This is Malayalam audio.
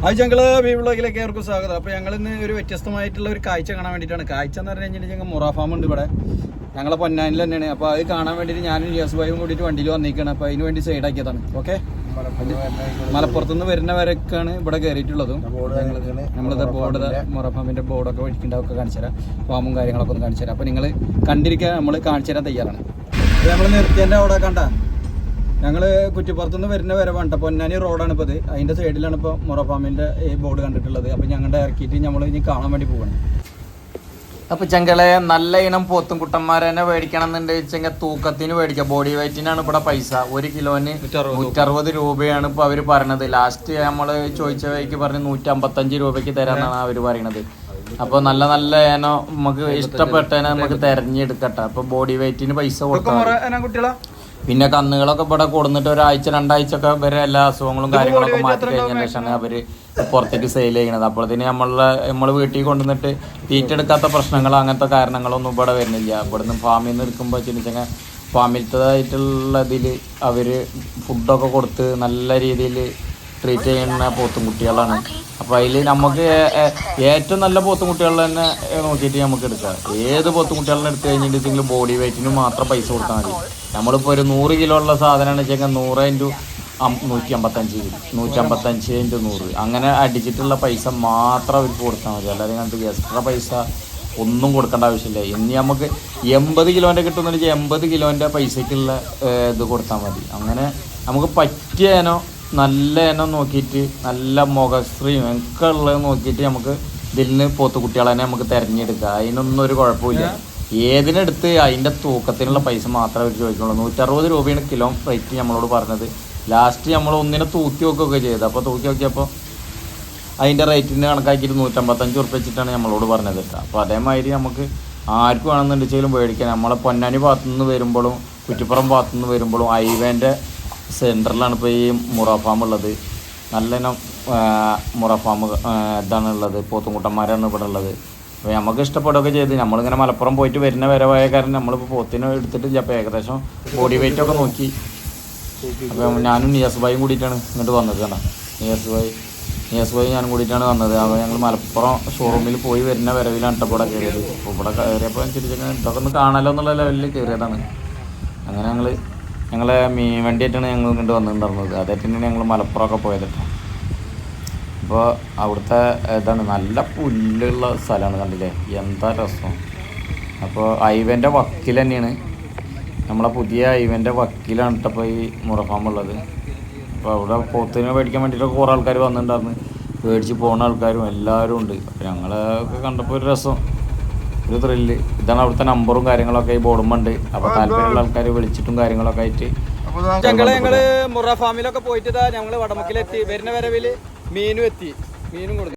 ഹായ് ഞങ്ങൾ വി അവർക്ക് സ്വാഗതം. അപ്പോൾ ഞങ്ങൾ ഇന്ന് ഒരു വ്യത്യസ്തമായിട്ടുള്ള ഒരു കാഴ്ച കാണാൻ വേണ്ടിയിട്ടാണ്. കാഴ്ച എന്ന് പറഞ്ഞു കഴിഞ്ഞാൽ ഞങ്ങൾ മുറ ഫാം ഉണ്ട് ഇവിടെ. ഞങ്ങളെ പൊന്നാനിൽ തന്നെയാണ്. അപ്പോൾ അത് കാണാൻ വേണ്ടിയിട്ട് ഞാനും ജോസ് ഭായും കൂടിയിട്ട് വണ്ടിയിൽ വന്നിരിക്കുകയാണ്. അപ്പോൾ അതിന് വേണ്ടി സൈഡ് ആക്കിയതാണ്. ഓക്കെ മലപ്പുറത്ത് നിന്ന് വരുന്നവരൊക്കെയാണ് ഇവിടെ കയറിയിട്ടുള്ളതും. നമ്മളിത് ബോർഡ് മുറ ഫാമിന്റെ ബോർഡൊക്കെ വഴിക്കുണ്ടാവൊക്കെ കാണിച്ചു തരാം. ഫാമും കാര്യങ്ങളൊക്കെ ഒന്ന് കാണിച്ചു തരാം. അപ്പോൾ നിങ്ങൾ കണ്ടിരിക്കാൻ നമ്മൾ കാണിച്ചു തരാൻ തയ്യാറാണ്. നമ്മൾ നിർത്തിയതിന്റെ അവിടെ കണ്ട. ഞങ്ങൾ കുറ്റിപ്പുറത്തുനിന്ന് വരുന്ന വരെ വേണ്ട പൊന്നാനി റോഡാണ് ഇപ്പോൾ ഇത് അതിന്റെ സൈഡിലാണ് ഇപ്പോൾ മൊറഫാമിന്റെ ഈ ബോർഡ് കണ്ടിട്ടുള്ളത്. അപ്പൊ ഞങ്ങളുടെ ഇറക്കിയിട്ട് നമ്മൾ ഇനി കാണാൻ വേണ്ടി പോകണം അപ്പൊ ചെങ്കളെ നല്ല ഇനം പോത്തും കുട്ടന്മാരെ തന്നെ മേടിക്കണം എന്നുണ്ടെങ്കിൽ തൂക്കത്തിന് മേടിക്കാം ബോഡി വെയിറ്റിനാണ് ഇവിടെ പൈസ. ഒരു കിലോന് നൂറ്ററുപത്. രൂപയാണ് ഇപ്പൊ അവർ പറഞ്ഞത് ലാസ്റ്റ് നമ്മൾ ചോദിച്ച വഴിക്ക് പറഞ്ഞ് നൂറ്റമ്പത്തഞ്ച് രൂപയ്ക്ക് തരാന്നാണ് അവർ പറയണത്. അപ്പൊ നല്ല നല്ല ഏനോ നമുക്ക് ഇഷ്ടപ്പെട്ടതിനെ നമുക്ക് തെരഞ്ഞെടുക്കട്ടെ. അപ്പൊ ബോഡി വെയിറ്റിന് പൈസ കൊടുക്കാം പിന്നെ കന്നുകളൊക്കെ ഇവിടെ കൊടുന്നിട്ട് ഒരാഴ്ച രണ്ടാഴ്ച ഒക്കെ വരെ എല്ലാ അസുഖങ്ങളും കാര്യങ്ങളൊക്കെ മാറ്റി കഴിഞ്ഞതിന് ശേഷമാണ് അവർ പുറത്തേക്ക് സെയിൽ ചെയ്യണത് അപ്പോഴത്തേന് നമ്മളെ നമ്മൾ വീട്ടിൽ കൊണ്ടുവന്നിട്ട് തീറ്റെടുക്കാത്ത പ്രശ്നങ്ങൾ അങ്ങനത്തെ കാരണങ്ങളൊന്നും ഇവിടെ വരുന്നില്ല. ഇവിടുന്ന് ഫാമിൽ നിന്ന് എടുക്കുമ്പോൾ വെച്ചിട്ടുണ്ടെങ്കിൽ ഫാമിലത്തേതായിട്ടുള്ള ഇതിൽ അവർ ഫുഡൊക്കെ കൊടുത്ത് നല്ല രീതിയിൽ ട്രീറ്റ് ചെയ്യുന്ന പോത്തും കുട്ടികളാണ്. അപ്പോൾ അതിൽ നമുക്ക് ഏറ്റവും നല്ല പോത്തും കുട്ടികളിൽ തന്നെ നോക്കിയിട്ട് നമുക്ക് എടുക്കാം. ഏത് പോത്തും കുട്ടികളെ എടുത്തു കഴിഞ്ഞിട്ടുണ്ടെങ്കിൽ ബോഡി വെയിറ്റിന് മാത്രം പൈസ കൊടുത്താൽ മതി. നമ്മളിപ്പോൾ ഒരു നൂറ് കിലോ ഉള്ള സാധനമാണ് വെച്ചാൽ നൂറ് ഇന്റു നൂറ്റി അമ്പത്തഞ്ച് നൂറ്റി അമ്പത്തഞ്ച് ഇന്റു നൂറ്. അങ്ങനെ അടിച്ചിട്ടുള്ള പൈസ മാത്രം അവർക്ക് കൊടുത്താൽ മതി. അല്ലാതെ കണ്ടിട്ട് എക്സ്ട്രാ പൈസ ഒന്നും കൊടുക്കേണ്ട ആവശ്യമില്ല. ഇനി നമുക്ക് എൺപത് കിലോന്റെ കിട്ടുന്ന എൺപത് കിലോന്റെ പൈസക്കുള്ള ഏഹ്, ഇത് കൊടുത്താൽ മതി. അങ്ങനെ നമുക്ക് പറ്റിയ ഇനം നല്ല ഇനം നോക്കിയിട്ട് നല്ല മുഖശ്രീയും ഒക്കെ ഉള്ളത് നോക്കിയിട്ട് നമുക്ക് ഇതിൽ നിന്ന് പോത്തുകുട്ടികളെ തന്നെ നമുക്ക് തിരഞ്ഞെടുക്കാം. അതിനൊന്നും ഒരു കുഴപ്പമില്ല. ഏതിനെടുത്ത് അതിന്റെ തൂക്കത്തിനുള്ള പൈസ മാത്രമേ അവർ ചോദിക്കുള്ളൂ. നൂറ്ററുപത് രൂപയാണ് കിലോ റേറ്റ് നമ്മളോട് പറഞ്ഞത്. ലാസ്റ്റ് നമ്മൾ ഒന്നിനെ തൂക്കി നോക്കുകയൊക്കെ ചെയ്തത്. അപ്പോൾ തൂക്കി നോക്കിയപ്പോൾ അതിന്റെ റേറ്റിന് കണക്കാക്കിയിട്ട് നൂറ്റമ്പത്തഞ്ച് ഉറുപ്പ് വെച്ചിട്ടാണ് നമ്മളോട് പറഞ്ഞത് അപ്പോൾ അതേമാതിരി നമുക്ക് ആർക്ക് വേണമെന്നുണ്ടെങ്കിലും മേടിക്കാൻ നമ്മളെ പൊന്നാനി ഭാഗത്തുനിന്ന് വരുമ്പോഴും കുറ്റിപ്പുറം ഭാഗത്തുനിന്ന് വരുമ്പോഴും ഐവേന്റെ സെന്ററിലാണ് ഇപ്പോൾ ഈ മുറ ഫാം ഉള്ളത്. നല്ല മുറ ഫാം ഇതാണ് ഉള്ളത്. പോത്തുംകുട്ടന്മാരാണ് ഇവിടെ ഉള്ളത്. അപ്പോൾ നമുക്ക് ഇഷ്ടപ്പെടുകയൊക്കെ ചെയ്ത്. നമ്മളിങ്ങനെ മലപ്പുറം പോയിട്ട് വരുന്ന വരവായ കാരണം നമ്മളിപ്പോൾ പോത്തിനെ എടുത്തിട്ട് അപ്പോൾ ഏകദേശം ബോഡി വെയിറ്റ് ഒക്കെ നോക്കി. അപ്പോൾ ഞാനും നിയസ് ഭായും കൂടിയിട്ടാണ് ഇങ്ങോട്ട് വന്നത് കണ്ട? നിയസ് ഭായി. നിയസ് ഭായി ഞാനും കൂടിയിട്ടാണ് വന്നത്. അപ്പോൾ ഞങ്ങൾ മലപ്പുറം ഷോറൂമിൽ പോയി വരുന്ന വരവിലാണ് ഇട്ടപ്പോടെ കയറിയത്. അപ്പോൾ ഇവിടെ കയറിയപ്പോൾ അനുസരിച്ച് ഇതൊക്കെ ഒന്ന് കാണാലോ എന്നുള്ള ലെവലിൽ കയറിയതാണ്. അങ്ങനെ ഞങ്ങൾ ഞങ്ങളെ മീൻ വണ്ടിയായിട്ടാണ് ഞങ്ങൾ ഇങ്ങോട്ട് വന്നിട്ടുണ്ടായിരുന്നത്. അതായിട്ടാണ് ഞങ്ങൾ മലപ്പുറമൊക്കെ പോയത് അപ്പോൾ അവിടുത്തെ ഇതാണ് നല്ല പുല്ലുള്ള സ്ഥലമാണ് കണ്ടില്ലേ? എന്താ രസം. അപ്പോൾ ഐവന്റെ വക്കിൽ തന്നെയാണ്. നമ്മളെ പുതിയ ഐവന്റെ വക്കിലാണ് കേട്ടപ്പോൾ ഈ മുറഫാം ഉള്ളത്. അപ്പോൾ അവിടെ പോത്തിനെ മേടിക്കാൻ വേണ്ടിയിട്ടൊക്കെ കുറേ ആൾക്കാർ വന്നിട്ടുണ്ടായിരുന്നു. പേടിച്ച് പോകുന്ന ആൾക്കാരും എല്ലാവരും ഉണ്ട്. അപ്പോൾ ഞങ്ങളൊക്കെ കണ്ടപ്പോൾ ഒരു രസം. ഒരു ത്രില്ല് ഇതാണ് അവിടുത്തെ നമ്പറും കാര്യങ്ങളൊക്കെ ഈ ബോർഡും ഉണ്ട്. അപ്പോൾ താല്പര്യമുള്ള ആൾക്കാർ വിളിച്ചിട്ടും കാര്യങ്ങളൊക്കെ ആയിട്ട് ഞങ്ങൾ ഞങ്ങൾ മുറ ഫാമിലൊക്കെ പോയിട്ട് ഞങ്ങൾ വടമുക്കിലെത്തി. വരുന്ന വരവിൽ മീനും എത്തി. മീനും കൊടുത്തു.